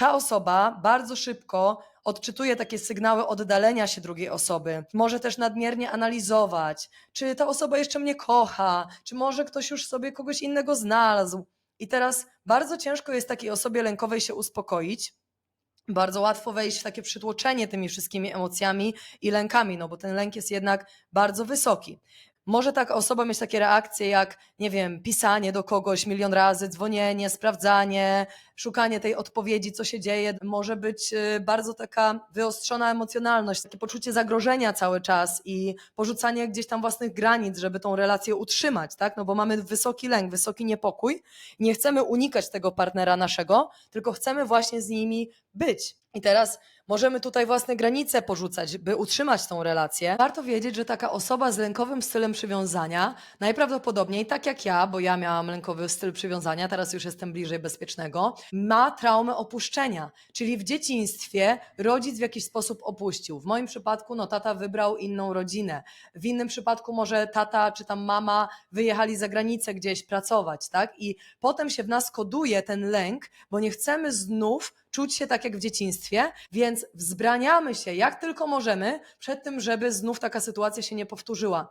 ta osoba bardzo szybko odczytuje takie sygnały oddalenia się drugiej osoby. Może też nadmiernie analizować, czy ta osoba jeszcze mnie kocha, czy może ktoś już sobie kogoś innego znalazł. I teraz bardzo ciężko jest takiej osobie lękowej się uspokoić. Bardzo łatwo wejść w takie przytłoczenie tymi wszystkimi emocjami i lękami, no bo ten lęk jest jednak bardzo wysoki. Może taka osoba mieć takie reakcje jak, nie wiem, pisanie do kogoś milion razy, dzwonienie, sprawdzanie, szukanie tej odpowiedzi, co się dzieje. Może być y, bardzo taka wyostrzona emocjonalność, takie poczucie zagrożenia cały czas i porzucanie gdzieś tam własnych granic, żeby tą relację utrzymać, tak? No bo mamy wysoki lęk, wysoki niepokój. Nie chcemy unikać tego partnera naszego, tylko chcemy właśnie z nimi być. I teraz możemy tutaj własne granice porzucać, by utrzymać tą relację. Warto wiedzieć, że taka osoba z lękowym stylem przywiązania, najprawdopodobniej tak jak ja, bo ja miałam lękowy styl przywiązania, teraz już jestem bliżej bezpiecznego, ma traumę opuszczenia. Czyli w dzieciństwie rodzic w jakiś sposób opuścił. W moim przypadku, no tata wybrał inną rodzinę. W innym przypadku może tata czy tam mama wyjechali za granicę gdzieś pracować, tak? I potem się w nas koduje ten lęk, bo nie chcemy znów czuć się tak jak w dzieciństwie, więc wzbraniamy się jak tylko możemy przed tym, żeby znów taka sytuacja się nie powtórzyła.